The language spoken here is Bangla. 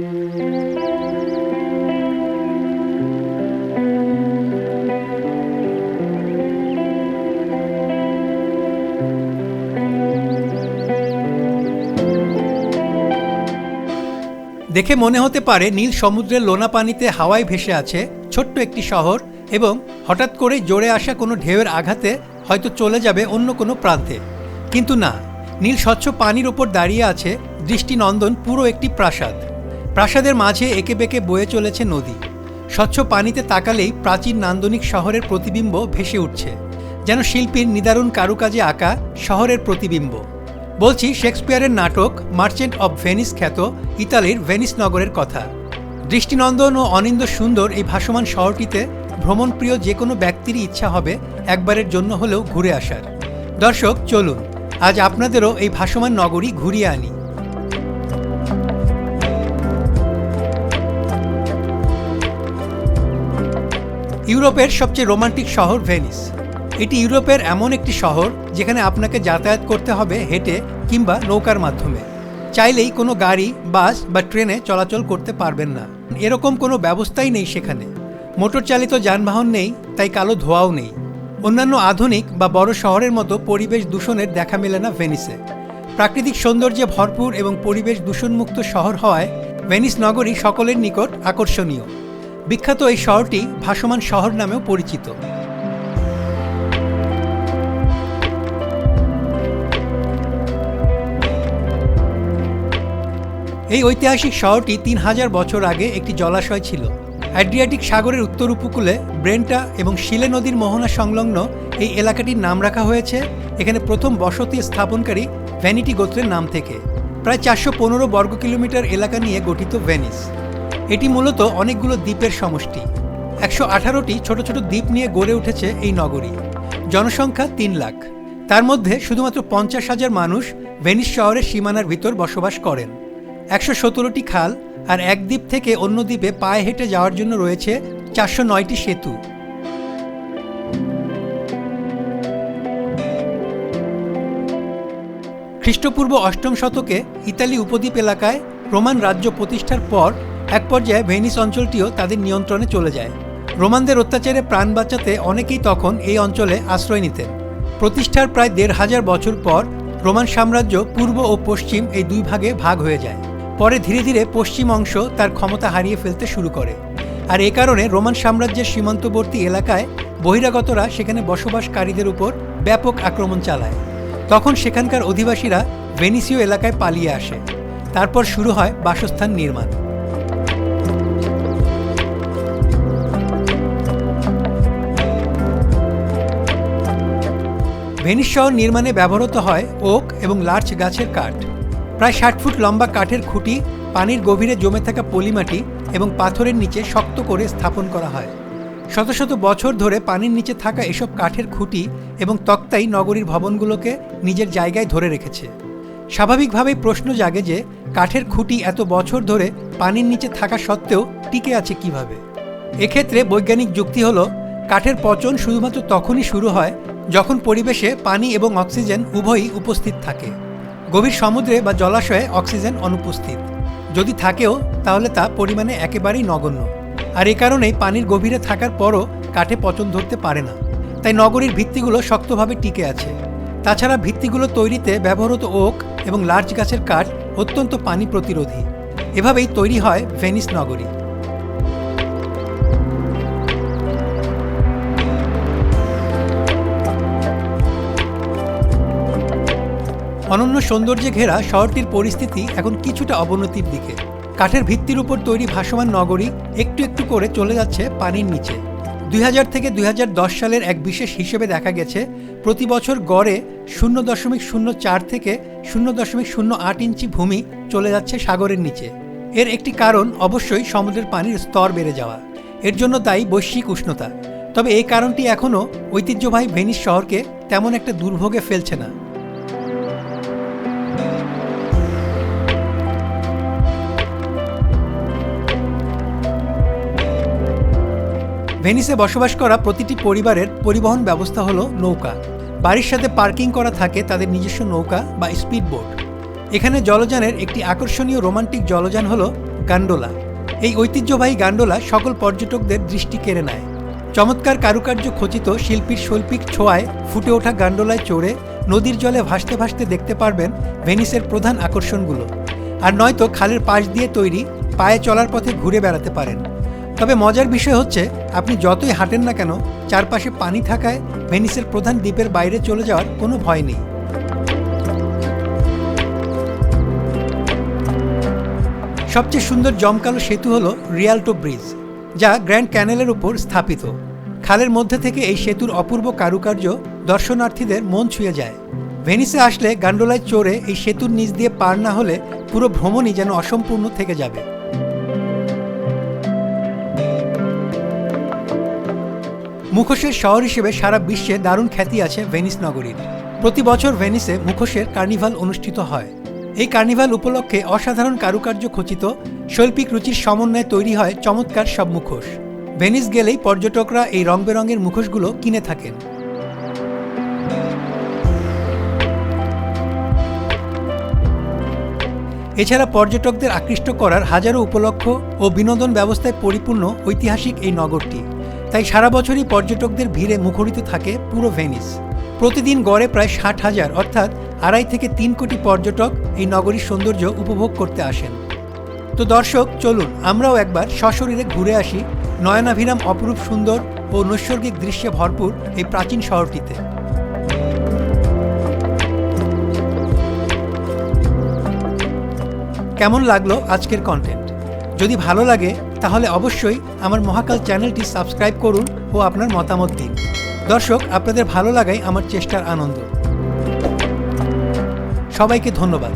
দেখে মনে হতে পারে নীল সমুদ্রের লোনা পানিতে হাওয়ায় ভেসে আছে ছোট্ট একটি শহর এবং হঠাৎ করে জোরে আসা কোনো ঢেউয়ের আঘাতে হয়তো চলে যাবে অন্য কোনো প্রান্তে। কিন্তু না, নীল স্বচ্ছ পানির ওপর দাঁড়িয়ে আছে দৃষ্টিনন্দন পুরো একটি প্রাসাদ। প্রাসাদের মাঝে এঁকে বেঁকে বয়ে চলেছে নদী। স্বচ্ছ পানিতে তাকালেই প্রাচীন নান্দনিক শহরের প্রতিবিম্ব ভেসে উঠছে, যেন শিল্পীর নিদারুণ কারুকাজে আঁকা শহরের প্রতিবিম্ব। বলছি শেক্সপিয়ারের নাটক মার্চেন্ট অব ভেনিস খ্যাত ইতালির ভেনিস নগরের কথা। দৃষ্টিনন্দন ও অনিন্দ সুন্দর এই ভাসমান শহরটিতে ভ্রমণপ্রিয় যে কোনো ব্যক্তিরই ইচ্ছা হবে একবারের জন্য হলেও ঘুরে আসার। দর্শক, চলুন, আজ আপনাদেরও এই ভাসমান নগরী ঘুরিয়ে আনি। ইউরোপের সবচেয়ে রোমান্টিক শহর ভেনিস। এটি ইউরোপের এমন একটি শহর যেখানে আপনাকে যাতায়াত করতে হবে হেঁটে কিংবা নৌকার মাধ্যমে। চাইলেই কোনো গাড়ি, বাস বা ট্রেনে চলাচল করতে পারবেন না। এরকম কোনো ব্যবস্থাই নেই সেখানে। মোটর চালিত যানবাহন নেই, তাই কালো ধোঁয়াও নেই। অন্যান্য আধুনিক বা বড় শহরের মতো পরিবেশ দূষণের দেখা মেলে না ভেনিসে। প্রাকৃতিক সৌন্দর্যে ভরপুর এবং পরিবেশ দূষণমুক্ত শহর হওয়ায় ভেনিস নগরী সকলের নিকট আকর্ষণীয়। বিখ্যাত এই শহরটি ভাসমান শহর নামেও পরিচিত। এই ঐতিহাসিক শহরটি তিন হাজার বছর আগে একটি জলাশয় ছিল। অ্যাড্রিয়াটিক সাগরের উত্তর উপকূলে ব্রেন্টা এবং শিলে নদীর মোহনা সংলগ্ন এই এলাকাটির নাম রাখা হয়েছে। এখানে প্রথম বসতি স্থাপনকারী ভ্যানিটি গোত্রের নাম থেকে। প্রায় চারশো পনেরো বর্গ কিলোমিটার এলাকা নিয়ে গঠিত ভেনিস এটি মূলত অনেকগুলো দ্বীপের সমষ্টি। একশো আঠারোটি ছোট ছোট দ্বীপ নিয়ে গড়ে উঠেছে এই নগরী। জনসংখ্যা তিন লাখ। তার মধ্যে শুধুমাত্র পঞ্চাশ হাজার মানুষ ভেনিস শহরের সীমানার ভিতর বসবাস করেন। একশো সতেরোটি খাল আর এক দ্বীপ থেকে অন্য দ্বীপে পায়ে হেঁটে যাওয়ার জন্য রয়েছে চারশো নয়টি সেতু। খ্রিস্টপূর্ব অষ্টম শতকে ইতালি উপদ্বীপ এলাকায় রোমান রাজ্য প্রতিষ্ঠার পর এক পর্যায়ে ভেনিস অঞ্চলটিও তাদের নিয়ন্ত্রণে চলে যায়। রোমানদের অত্যাচারে প্রাণ বাঁচাতে অনেকেই তখন এই অঞ্চলে আশ্রয় নিতেন। প্রতিষ্ঠার প্রায় দেড় হাজার বছর পর রোমান সাম্রাজ্য পূর্ব ও পশ্চিম এই দুই ভাগে ভাগ হয়ে যায়। পরে ধীরে ধীরে পশ্চিম অংশ তার ক্ষমতা হারিয়ে ফেলতে শুরু করে। আর এ কারণে রোমান সাম্রাজ্যের সীমান্তবর্তী এলাকায় বহিরাগতরা সেখানে বসবাসকারীদের উপর ব্যাপক আক্রমণ চালায়। তখন সেখানকার অধিবাসীরা ভেনিসীয় এলাকায় পালিয়ে আসে। তারপর শুরু হয় বাসস্থান নির্মাণ। ভেনিস শহর নির্মাণে ব্যবহৃত হয় ওক এবং লার্চ গাছের কাঠ। প্রায় ষাট ফুট লম্বা কাঠের খুঁটি, পানির গভীরে জমে থাকা পলিমাটি এবং পাথরের নিচে শক্ত করে স্থাপন করা হয়। শত শত বছর ধরে পানির নিচে থাকা এসব কাঠের খুঁটি এবং তক্তাই নগরীর ভবনগুলোকে নিজের জায়গায় ধরে রেখেছে। স্বাভাবিকভাবেই প্রশ্ন জাগে যে, কাঠের খুঁটি এত বছর ধরে পানির নিচে থাকা সত্ত্বেও টিকে আছে কীভাবে? এক্ষেত্রে বৈজ্ঞানিক যুক্তি হলো, কাঠের পচন শুধুমাত্র তখনই শুরু হয় যখন পরিবেশে পানি এবং অক্সিজেন উভয়ই উপস্থিত থাকে, গভীর সমুদ্রে বা জলাশয়ে অক্সিজেন অনুপস্থিত। যদি থাকেও, তাহলে তা পরিমাণে একেবারেই নগণ্য। আর এ কারণেই পানির গভীরে থাকার পরও কাঠে পচন ধরতে পারে না। তাই নগরীর ভিত্তিগুলো শক্তভাবে টিকে আছে। তাছাড়া ভিত্তিগুলো তৈরিতে ব্যবহৃত ওক এবং লার্চ গাছের কাঠ অত্যন্ত পানি প্রতিরোধী। এভাবেই তৈরি হয় ভেনিস নগরী। অনন্য সৌন্দর্যে ঘেরা শহরটির পরিস্থিতি এখন কিছুটা অবনতির দিকে। কাঠের ভিত্তির উপর তৈরি ভাসমান নগরী একটু একটু করে চলে যাচ্ছে পানির নিচে। দুই হাজার থেকে দুই হাজার দশ সালের এক বিশেষ হিসেবে দেখা গেছে, প্রতি বছর গড়ে শূন্য দশমিক শূন্য চার থেকে শূন্য দশমিক শূন্য আট ইঞ্চি ভূমি চলে যাচ্ছে সাগরের নিচে। এর একটি কারণ অবশ্যই সমুদ্রের পানির স্তর বেড়ে যাওয়া। এর জন্য দায়ী বৈশ্বিক উষ্ণতা। তবে এই কারণটি এখনও ঐতিহ্যবাহী ভেনিস শহরকে তেমন একটা দুর্ভোগে ফেলছে না। ভেনিসে বসবাস করা প্রতিটি পরিবারের পরিবহন ব্যবস্থা হলো নৌকা। বাড়ির সাথে পার্কিং করা থাকে তাদের নিজস্ব নৌকা বা স্পিড বোট এখানে জলযানের একটি আকর্ষণীয় রোমান্টিক জলযান হলো গান্ডোলা। এই ঐতিহ্যবাহী গান্ডোলা সকল পর্যটকদের দৃষ্টি কেড়ে নেয়। চমৎকার কারুকার্য খচিত শিল্পীর শৈল্পিক ছোঁয়ায় ফুটে ওঠা গান্ডোলায় চড়ে নদীর জলে ভাসতে ভাসতে দেখতে পারবেন ভেনিসের প্রধান আকর্ষণগুলো। আর নয়তো খালের পাশ দিয়ে তৈরি পায়ে চলার পথে ঘুরে বেড়াতে পারেন। তবে মজার বিষয় হচ্ছে, আপনি যতই হাঁটেন না কেন, চারপাশে পানি থাকায় ভেনিসের প্রধান দ্বীপের বাইরে চলে যাওয়ার কোনো ভয় নেই। সবচেয়ে সুন্দর জমকালো সেতু হল রিয়াল্টো ব্রিজ, যা গ্র্যান্ড ক্যানেলের উপর স্থাপিত। খালের মধ্যে থেকে এই সেতুর অপূর্ব কারুকার্য দর্শনার্থীদের মন ছুঁয়ে যায়। ভেনিসে আসলে গান্ডোলায় চড়ে এই সেতুর নিচ দিয়ে পার না হলে পুরো ভ্রমণই যেন অসম্পূর্ণ থেকে যাবে। মুখোশের শহর হিসেবে সারা বিশ্বে দারুণ খ্যাতি আছে ভেনিস নগরীর। প্রতি বছর ভেনিসে মুখোশের কার্নিভাল অনুষ্ঠিত হয়। এই কার্নিভাল উপলক্ষে অসাধারণ কারুকার্য খচিত, শৈল্পিক রুচির সমন্বয়ে তৈরি হয় চমৎকার সব মুখোশ। ভেনিস গেলেই পর্যটকরা এই রং বেরঙের মুখোশগুলো কিনে থাকেন। এছাড়া পর্যটকদের আকৃষ্ট করার হাজারো উপলক্ষ ও বিনোদন ব্যবস্থায় পরিপূর্ণ ঐতিহাসিক এই নগরটি। তাই সারা বছরই পর্যটকদের ভিড়ে মুখরিত থাকে পুরো ভেনিস। প্রতিদিন গড়ে প্রায় ষাট হাজার, অর্থাৎ আড়াই থেকে তিন কোটি পর্যটক এই নগরীর সৌন্দর্য উপভোগ করতে আসেন। তো দর্শক, চলুন আমরাও একবার সশরীরে ঘুরে আসি নয়নাভিরাম অপরূপ সুন্দর ও নৈসর্গিক দৃশ্যে ভরপুর এই প্রাচীন শহরটিতে। কেমন লাগল আজকের কন্টেন্ট যদি ভালো লাগে তাহলে অবশ্যই আমার মহাকাল চ্যানেলটি সাবস্ক্রাইব করুন ও আপনার মতামত দিন। দর্শক, আপনাদের ভালো লাগাই আমার চেষ্টার আনন্দ। সবাইকে ধন্যবাদ।